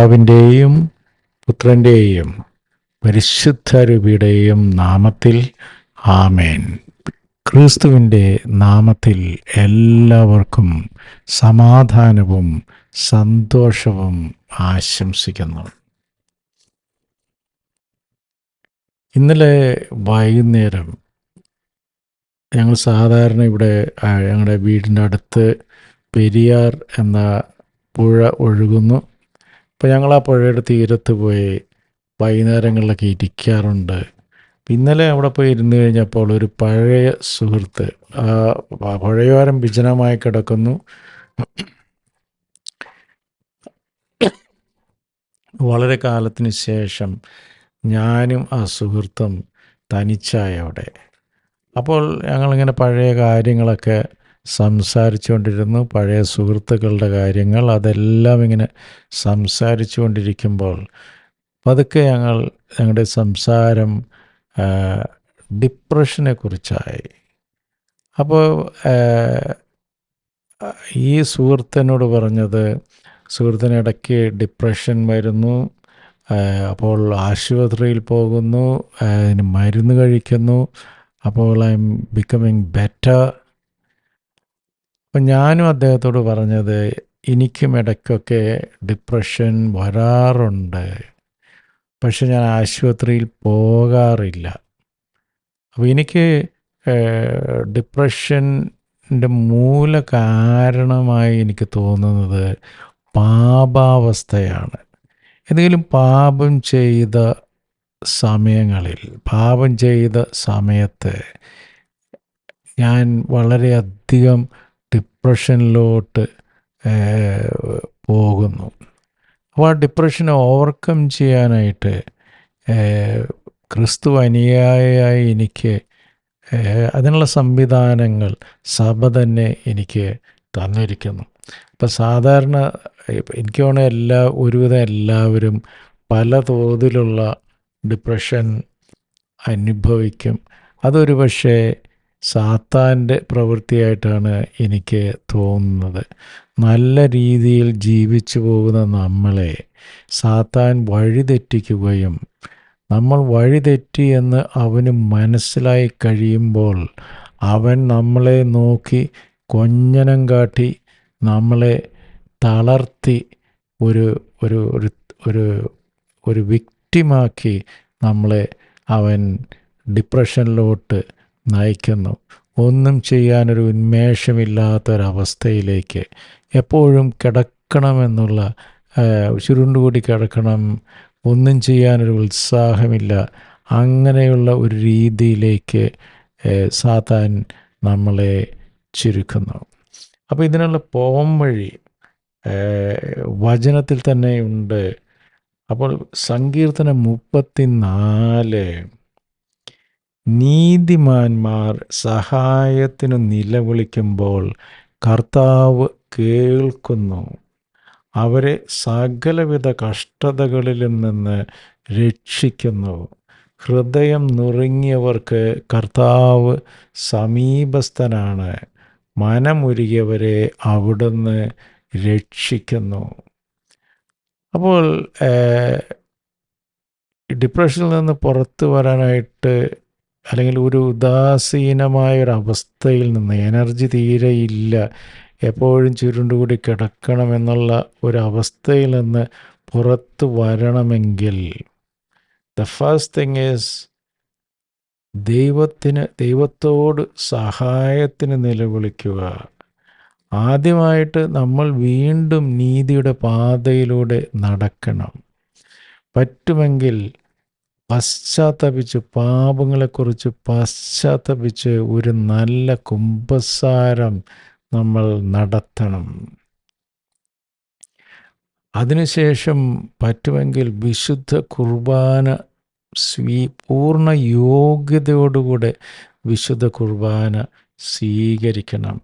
പിതാവിന്റെയും പുത്രന്റെയും പരിശുദ്ധരൂപിയുടെയും നാമത്തിൽ ആമേൻ. ക്രിസ്തുവിന്റെ നാമത്തിൽ എല്ലാവർക്കും സമാധാനവും സന്തോഷവും ആശംസിക്കുന്നു. ഇന്നലെ വൈകുന്നേരം ഞങ്ങൾ സാധാരണ ഇവിടെ ഞങ്ങളുടെ വീടിന്റെ അടുത്ത് പെരിയാർ എന്ന പുഴ ഒഴുകുന്നു. അപ്പോൾ ഞങ്ങൾ ആ പുഴയുടെ തീരത്ത് പോയി വൈകുന്നേരങ്ങളിലൊക്കെ ഇരിക്കാറുണ്ട്. ഇന്നലെ അവിടെ പോയി ഇരുന്ന് കഴിഞ്ഞപ്പോൾ ഒരു പഴയ സുഹൃത്ത് പുഴയോരം വിജനമായി കിടക്കുന്നു. വളരെ കാലത്തിന് ശേഷം ഞാനും ആ സുഹൃത്തും തനിച്ചായി അവിടെ. അപ്പോൾ ഞങ്ങളിങ്ങനെ പഴയ കാര്യങ്ങളൊക്കെ സംസാരിച്ചുകൊണ്ടിരുന്നു. പഴയ സുഹൃത്തുക്കളുടെ കാര്യങ്ങൾ അതെല്ലാം ഇങ്ങനെ സംസാരിച്ചു കൊണ്ടിരിക്കുമ്പോൾ പതുക്കെ ഞങ്ങൾ ഞങ്ങളുടെ സംസാരം ഡിപ്രഷനെ കുറിച്ചായി അപ്പോൾ ഈ സുഹൃത്തിനോട് പറഞ്ഞത് സുഹൃത്തിന് ഇടയ്ക്ക് ഡിപ്രഷൻ വരുന്നു അപ്പോൾ ആശുപത്രിയിൽ പോകുന്നു മരുന്ന് കഴിക്കുന്നു അപ്പോൾ ഐ എം ബിക്കമിങ് ബെറ്റർ അപ്പം ഞാനും അദ്ദേഹത്തോട് പറഞ്ഞത് എനിക്കും ഇടയ്ക്കൊക്കെ ഡിപ്രഷൻ വരാറുണ്ട്. പക്ഷെ ഞാൻ ആശുപത്രിയിൽ പോകാറില്ല. അപ്പോൾ എനിക്ക് ഡിപ്രഷന്റെ മൂല കാരണമായി എനിക്ക് തോന്നുന്നത് പാപാവസ്ഥയാണ്. എന്തെങ്കിലും പാപം ചെയ്ത സമയങ്ങളിൽ പാപം ചെയ്ത സമയത്ത് ഞാൻ വളരെയധികം ഡിപ്രഷനിലോട്ട് പോകുന്നു. അപ്പോൾ ആ ഡിപ്രഷനെ ഓവർകം ചെയ്യാനായിട്ട് ക്രിസ്തു അനുയായി എനിക്ക് അതിനുള്ള സംവിധാനങ്ങൾ സഭ തന്നെ എനിക്ക് തന്നിരിക്കുന്നു. അപ്പം സാധാരണ എനിക്ക് തോന്നുന്നു എല്ലാ ഒരുവിധം എല്ലാവരും പല തോതിലുള്ള ഡിപ്രഷൻ അനുഭവിക്കും. അതൊരു പക്ഷേ സാത്താന്റെ പ്രവൃത്തിയായിട്ടാണ് എനിക്ക് തോന്നുന്നത്. നല്ല രീതിയിൽ ജീവിച്ചു പോകുന്ന നമ്മളെ സാത്താൻ വഴിതെറ്റിക്കുകയും നമ്മൾ വഴിതെറ്റി എന്ന് അവന് മനസ്സിലായി കഴിയുമ്പോൾ അവൻ നമ്മളെ നോക്കി കൊഞ്ഞനം കാട്ടി നമ്മളെ തളർത്തി ഒരു ഒരു ഒരു ഒരു വിക്റ്റിമാക്കി നമ്മളെ അവൻ ഡിപ്രഷനിലോട്ട് നയിക്കുന്നു. ഒന്നും ചെയ്യാനൊരു ഉന്മേഷമില്ലാത്തൊരവസ്ഥയിലേക്ക് എപ്പോഴും കിടക്കണമെന്നുള്ള ചുരുണ്ടുകൂടി കിടക്കണം. ഒന്നും ചെയ്യാനൊരു ഉത്സാഹമില്ല. അങ്ങനെയുള്ള ഒരു രീതിയിലേക്ക് സാത്താൻ നമ്മളെ ചുരുക്കുന്നു. അപ്പോൾ ഇതിനുള്ള പോം വഴി വചനത്തിൽ തന്നെ ഉണ്ട്. അപ്പോൾ സങ്കീർത്തനം മുപ്പത്തിനാല് നീതിമാന്മാർ സഹായത്തിനു നിലവിളിക്കുമ്പോൾ കർത്താവ് കേൾക്കുന്നു. അവരെ സകലവിധ കഷ്ടതകളിലും നിന്ന് രക്ഷിക്കുന്നു. ഹൃദയം നുറുങ്ങിയവർക്ക് കർത്താവ് സമീപസ്ഥനാണ്. മനമുരുകിയവരെ അവിടുന്ന് രക്ഷിക്കുന്നു. അപ്പോൾ ഡിപ്രഷനിൽ നിന്ന് പുറത്തു വരാനായിട്ട് അല്ലെങ്കിൽ ഒരു ഉദാസീനമായ ഒരു അവസ്ഥയിൽ നിന്ന് എനർജി തീരെ ഇല്ല. എപ്പോഴും ചുരുണ്ടുകൂടി കിടക്കണമെന്നുള്ള ഒരു അവസ്ഥയിൽ നിന്ന് പുറത്തു വരണമെങ്കിൽ ദ ഫസ്റ്റ് തിങ് ഈസ് ദൈവത്തിന് ദൈവത്തോട് സഹായത്തിന് നിലവിളിക്കുക. ആദ്യമായിട്ട് നമ്മൾ വീണ്ടും നീതിയുടെ പാതയിലൂടെ നടക്കണം. പറ്റുമെങ്കിൽ പശ്ചാത്തപിച്ച് പാപങ്ങളെക്കുറിച്ച് പശ്ചാത്തപിച്ച് ഒരു നല്ല കുംഭസാരം നമ്മൾ നടത്തണം. അതിനുശേഷം പറ്റുമെങ്കിൽ വിശുദ്ധ കുർബാന സ്വീ പൂർണ യോഗ്യതയോടുകൂടെ വിശുദ്ധ കുർബാന സ്വീകരിക്കണം.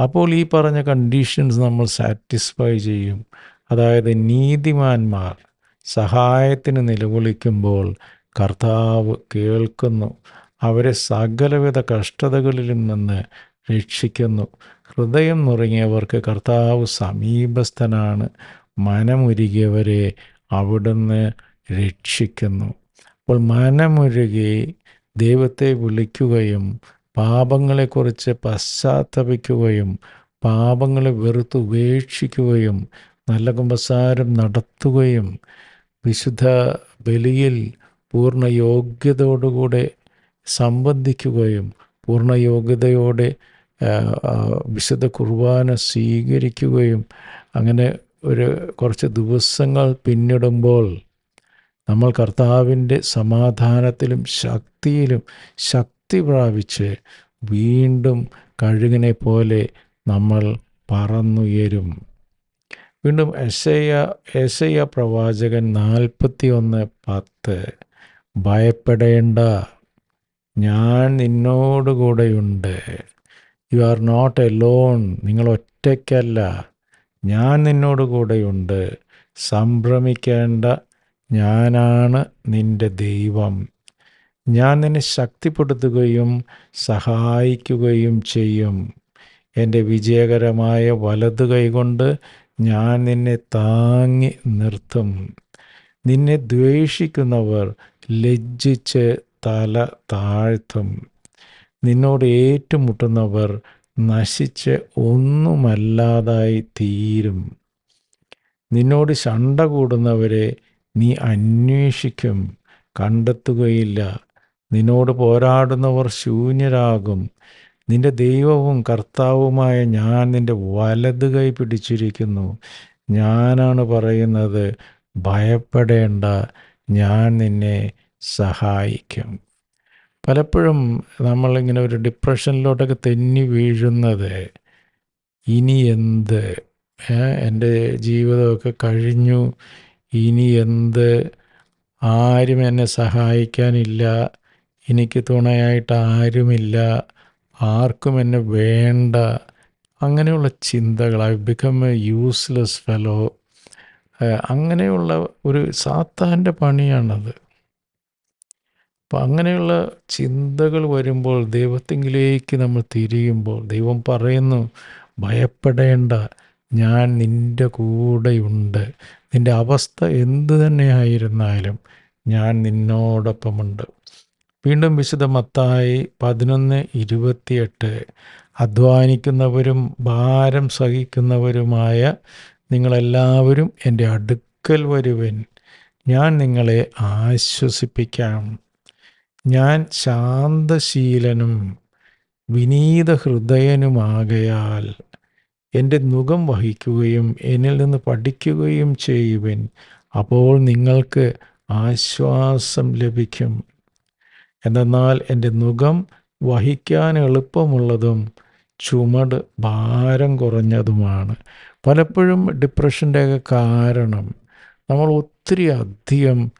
അപ്പോൾ ഈ പറഞ്ഞ കണ്ടീഷൻസ് നമ്മൾ സാറ്റിസ്ഫൈ ചെയ്യും. അതായത് നീതിമാന്മാർ സഹായത്തിന് നിലവിളിക്കുമ്പോൾ കർത്താവ് കേൾക്കുന്നു. അവരെ സകലവിധ കഷ്ടതകളിൽ നിന്ന് രക്ഷിക്കുന്നു. ഹൃദയം നുറങ്ങിയവർക്ക് കർത്താവ് സമീപസ്ഥനാണ്. മനമുരുകിയവരെ അവിടുന്ന് രക്ഷിക്കുന്നു. അപ്പോൾ മനമുരുകി ദൈവത്തെ വിളിക്കുകയും പാപങ്ങളെക്കുറിച്ച് പശ്ചാത്തപിക്കുകയും പാപങ്ങളെ വെറുത്ത് ഉപേക്ഷിക്കുകയും നല്ല കുമ്പസാരം നടത്തുകയും വിശുദ്ധ ബലിയിൽ പൂർണ യോഗ്യതയോടുകൂടെ സംബന്ധിക്കുകയും പൂർണ യോഗ്യതയോടെ വിശുദ്ധ കുർബാന സ്വീകരിക്കുകയും അങ്ങനെ ഒരു കുറച്ച് ദിവസങ്ങൾ പിന്നിടുമ്പോൾ നമ്മൾ കർത്താവിന്റെ സമാധാനത്തിലും ശക്തിയിലും ശക്തി പ്രാപിച്ച് വീണ്ടും കഴുകിനെ പോലെ നമ്മൾ പറന്നുയരും. വീണ്ടും എസയ എസയ പ്രവാചകൻ നാൽപ്പത്തി ഒന്ന് പത്ത്. ഭയപ്പെടേണ്ട. ഞാൻ നിന്നോടുകൂടെയുണ്ട് you are not alone നിങ്ങൾ ഒറ്റയ്ക്കല്ല. ഞാൻ നിന്നോട് കൂടെയുണ്ട്. സംഭ്രമിക്കേണ്ട ഞാനാണ് നിന്റെ ദൈവം. ഞാൻ നിന്നെ ശക്തിപ്പെടുത്തുകയും സഹായിക്കുകയും ചെയ്യും. എന്റെ വിജയകരമായ വലതു കൈകൊണ്ട് ഞാൻ നിന്നെ താങ്ങി നിർത്തും. നിന്നെ ദ്വേഷിക്കുന്നവർ ലജ്ജിച്ച് തല താഴ്ത്തും. നിന്നോട് ഏറ്റുമുട്ടുന്നവർ നശിച്ച് ഒന്നുമല്ലാതായി തീരും. നിന്നോട് ശണ്ട കൂടുന്നവരെ നീ അന്വേഷിക്കും. കണ്ടെത്തുകയില്ല. നിന്നോട് പോരാടുന്നവർ ശൂന്യരാകും. നിന്റെ ദൈവവും കർത്താവുമായ ഞാൻ നിന്റെ വലത് കൈ പിടിച്ചിരിക്കുന്നു. ഞാനാണ് പറയുന്നത് ഭയപ്പെടേണ്ട. ഞാൻ നിന്നെ സഹായിക്കും. പലപ്പോഴും നമ്മളിങ്ങനെ ഒരു ഡിപ്രഷനിലോട്ടൊക്കെ തെന്നി വീഴുന്നത് ഇനി എന്ത്? എന്റെ ജീവിതമൊക്കെ കഴിഞ്ഞു. ഇനി എന്ത്? ആരും എന്നെ സഹായിക്കാനില്ല. എനിക്ക് തുണയായിട്ട് ആരുമില്ല. ആർക്കും എന്നെ വേണ്ട. അങ്ങനെയുള്ള ചിന്തകൾ. I become a useless fellow അങ്ങനെയുള്ള ഒരു സാത്താന്റെ പണിയാണത്. അപ്പം അങ്ങനെയുള്ള ചിന്തകൾ വരുമ്പോൾ ദൈവത്തെങ്കിലേക്ക് നമ്മൾ തിരിയുമ്പോൾ ദൈവം പറയുന്നു ഭയപ്പെടേണ്ട ഞാൻ നിന്റെ കൂടെയുണ്ട്. നിന്റെ അവസ്ഥ എന്തു തന്നെയായിരുന്നാലും ഞാൻ നിന്നോടൊപ്പമുണ്ട്. വീണ്ടും വിശുദ്ധ മത്തായി പതിനൊന്ന് ഇരുപത്തിയെട്ട് അധ്വാനിക്കുന്നവരും ഭാരം സഹിക്കുന്നവരുമായ നിങ്ങളെല്ലാവരും എന്റെ അടുക്കൽ വരുവൻ. ഞാൻ നിങ്ങളെ ആശ്വസിപ്പിക്കാം. ഞാൻ ശാന്തശീലനും വിനീത ഹൃദയനുമാകയാൽ എന്റെ മുഖം വഹിക്കുകയും എന്നിൽ നിന്ന് പഠിക്കുകയും ചെയ്യുവൻ. അപ്പോൾ നിങ്ങൾക്ക് ആശ്വാസം ലഭിക്കും. എന്നാൽ എന്റെ മുഖം വഹിക്കാൻ എളുപ്പമുള്ളതും ചുമട് ഭാരം കുറഞ്ഞതുമാണ്. പലപ്പോഴും ഡിപ്രഷന്റെയൊക്കെ കാരണം നമ്മൾ ഒത്തിരി അധികം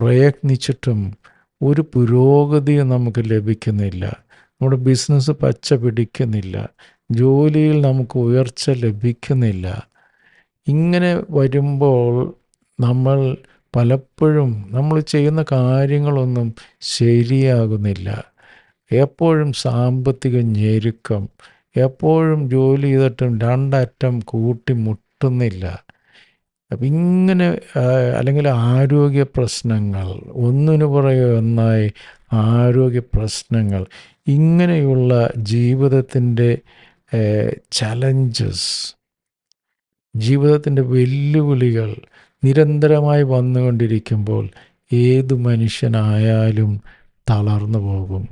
പ്രയത്നിച്ചിട്ടും ഒരു പുരോഗതിയും നമുക്ക് ലഭിക്കുന്നില്ല. നമ്മുടെ ബിസിനസ് പച്ച പിടിക്കുന്നില്ല. ജോലിയിൽ നമുക്ക് ഉയർച്ച ലഭിക്കുന്നില്ല. ഇങ്ങനെ വരുമ്പോൾ നമ്മൾ പലപ്പോഴും നമ്മൾ ചെയ്യുന്ന കാര്യങ്ങളൊന്നും ശരിയാകുന്നില്ല. എപ്പോഴും സാമ്പത്തിക ഞെരുക്കം എപ്പോഴും ജോലി ചെയ്തിട്ടും രണ്ടറ്റം കൂട്ടി മുട്ടുന്നില്ല. അപ്പം ഇങ്ങനെ അല്ലെങ്കിൽ ആരോഗ്യ പ്രശ്നങ്ങൾ ഒന്നിനു പുറകെ ഒന്നായി ആരോഗ്യ പ്രശ്നങ്ങൾ ഇങ്ങനെയുള്ള ജീവിതത്തിന്റെ ചലഞ്ചസ് ജീവിതത്തിന്റെ വെല്ലുവിളികൾ നിരന്തരമായി വന്നുകൊണ്ടിരിക്കുമ്പോൾ ഏത് മനുഷ്യനായാലും തളർന്നു പോകും.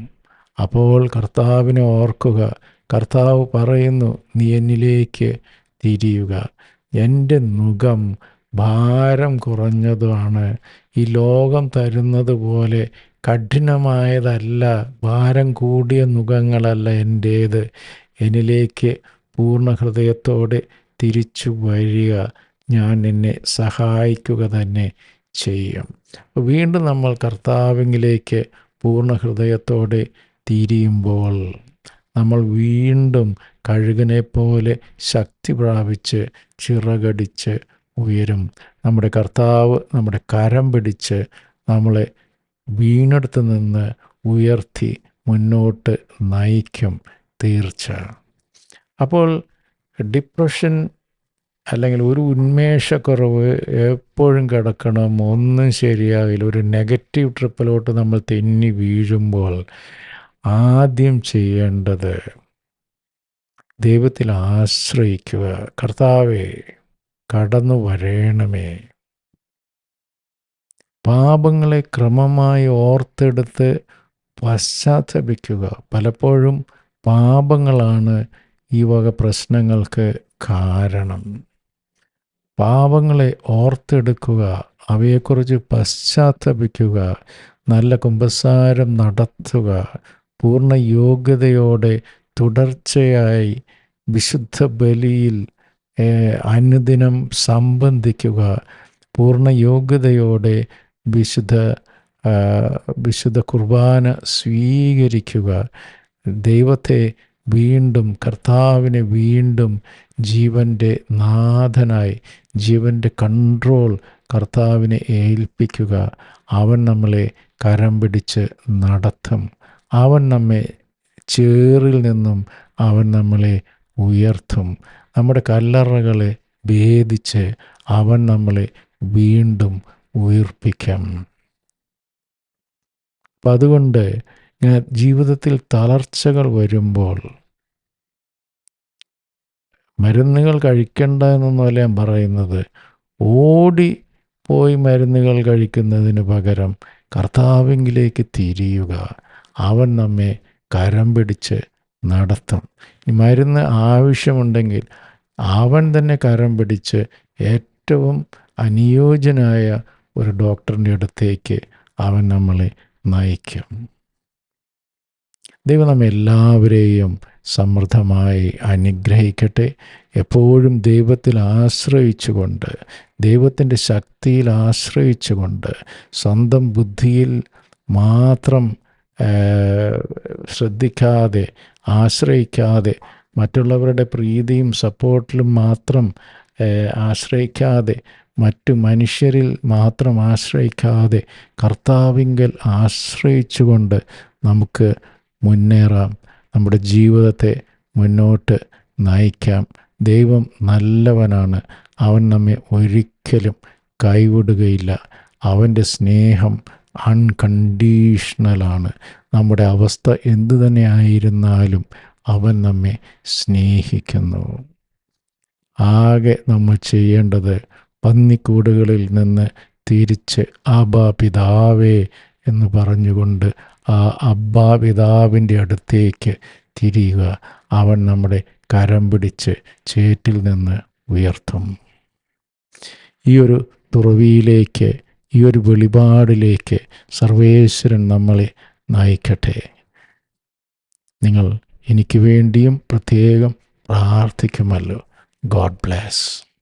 അപ്പോൾ കർത്താവിനെ ഓർക്കുക. കർത്താവ് പറയുന്നു നീ എന്നിലേക്ക് തിരിയുക. എന്റെ മുഖം ഭാരം കുറഞ്ഞതുമാണ്. ഈ ലോകം തരുന്നത് പോലെ കഠിനമായതല്ല. ഭാരം കൂടിയ മുഖങ്ങളല്ല എന്റേത്. എന്നിലേക്ക് പൂർണ ഹൃദയത്തോടെ തിരിച്ചു വരിക. ഞാൻ എന്നെ സഹായിക്കുക തന്നെ ചെയ്യും. വീണ്ടും നമ്മൾ കർത്താവിങ്കിലേക്ക് പൂർണ ഹൃദയത്തോടെ തിരിയുമ്പോൾ നമ്മൾ വീണ്ടും കഴുകനെ പോലെ ശക്തി പ്രാപിച്ച് ചിറകടിച്ച് ഉയരും. നമ്മുടെ കർത്താവ് നമ്മുടെ കരം പിടിച്ച് നമ്മളെ വീണെടുത്ത് നിന്ന് ഉയർത്തി മുന്നോട്ട് നയിക്കും തീർച്ച. അപ്പോൾ ഡിപ്രഷൻ അല്ലെങ്കിൽ ഒരു ഉന്മേഷക്കുറവ് എപ്പോഴും കിടക്കണം. ഒന്നും ശരിയാവില്ല. ഒരു നെഗറ്റീവ് ട്രിപ്പിലോട്ട് നമ്മൾ തെന്നി വീഴുമ്പോൾ ആദ്യം ചെയ്യേണ്ടത് ദൈവത്തിൽ ആശ്രയിക്കുക. കർത്താവെ കടന്നു വരേണമേ. പാപങ്ങളെ ക്രമമായി ഓർത്തെടുത്ത് പശ്ചാത്തപിക്കുക. പലപ്പോഴും പാപങ്ങളാണ് ഈ വക പ്രശ്നങ്ങൾക്ക് കാരണം. പാപങ്ങളെ ഓർത്തെടുക്കുക അവയെക്കുറിച്ച് പശ്ചാത്തപിക്കുക നല്ല കുമ്പസാരം നടത്തുക പൂർണ യോഗ്യതയോടെ തുടർച്ചയായി വിശുദ്ധ ബലിയിൽ അനുദിനം സംബന്ധിക്കുക പൂർണ യോഗ്യതയോടെ വിശുദ്ധ വിശുദ്ധ കുർബാന സ്വീകരിക്കുക. ദൈവത്തെ വീണ്ടും കർത്താവിനെ വീണ്ടും ജീവന്റെ നാഥനായി ജീവന്റെ കൺട്രോൾ കർത്താവിനെ ഏൽപ്പിക്കുക. അവൻ നമ്മളെ കരം പിടിച്ച് നടത്തും. അവൻ നമ്മെ ചേറിൽ നിന്നും അവൻ നമ്മളെ ഉയർത്തും. നമ്മുടെ കല്ലറകളെ ഭേദിച്ച് അവൻ നമ്മളെ വീണ്ടും ഉയർപ്പിക്കാം. അപ്പം അതുകൊണ്ട് ഇങ്ങനെ ജീവിതത്തിൽ തളർച്ചകൾ വരുമ്പോൾ മരുന്നുകൾ കഴിക്കണ്ട എന്നൊന്നുമല്ല ഞാൻ പറയുന്നത്? ഓടി പോയി മരുന്നുകൾ കഴിക്കുന്നതിന് പകരം കർത്താവിങ്കിലേക്ക് തിരിയുക. അവൻ നമ്മെ കരം പിടിച്ച് നടത്തും. മരുന്ന് ആവശ്യമുണ്ടെങ്കിൽ അവൻ തന്നെ കരം പിടിച്ച് ഏറ്റവും അനുയോജ്യനായ ഒരു ഡോക്ടറിന്റെ അടുത്തേക്ക് അവൻ നമ്മളെ നയിക്കും. ദൈവം നമ്മെ എല്ലാവരെയും സമൃദ്ധമായി അനുഗ്രഹിക്കട്ടെ. എപ്പോഴും ദൈവത്തിൽ ആശ്രയിച്ചുകൊണ്ട് ദൈവത്തിന്റെ ശക്തിയിൽ ആശ്രയിച്ചുകൊണ്ട് സ്വന്തം ബുദ്ധിയിൽ മാത്രം ശ്രദ്ധിക്കാതെ ആശ്രയിക്കാതെ മറ്റുള്ളവരുടെ പ്രീതിയും സപ്പോർട്ടിലും മാത്രം ആശ്രയിക്കാതെ മറ്റു മനുഷ്യരിൽ മാത്രം ആശ്രയിക്കാതെ കർത്താവിങ്കൽ ആശ്രയിച്ചുകൊണ്ട് നമുക്ക് മുന്നേറാം. നമ്മുടെ ജീവിതത്തെ മുന്നോട്ട് നയിക്കാം. ദൈവം നല്ലവനാണ്. അവൻ നമ്മെ ഒരിക്കലും കൈവിടുകയില്ല. അവന്റെ സ്നേഹം അൺകണ്ടീഷണലാണ്. നമ്മുടെ അവസ്ഥ എന്തു തന്നെ ആയിരുന്നാലും അവൻ നമ്മെ സ്നേഹിക്കുന്നു. ആകെ നമ്മൾ ചെയ്യേണ്ടത് പന്നിക്കൂടുകളിൽ നിന്ന് തിരിച്ച് ആബാ പിതാവേ എന്ന് പറഞ്ഞുകൊണ്ട് ആ അബ്ബാ പിതാവിന്റെ അടുത്തേക്ക് തിരിയുക. അവൻ നമ്മുടെ കരം പിടിച്ച് ചേറ്റിൽ നിന്ന് ഉയർത്തും. ഈ ഒരു തുറവിയിലേക്ക് ഈ ഒരു വെളിപാടിലേക്ക് സർവേശ്വരൻ നമ്മളെ നയിക്കട്ടെ. നിങ്ങൾ എനിക്ക് വേണ്ടിയും പ്രത്യേകം പ്രാർത്ഥിക്കുമല്ലോ. ഗോഡ് ബ്ലാസ്.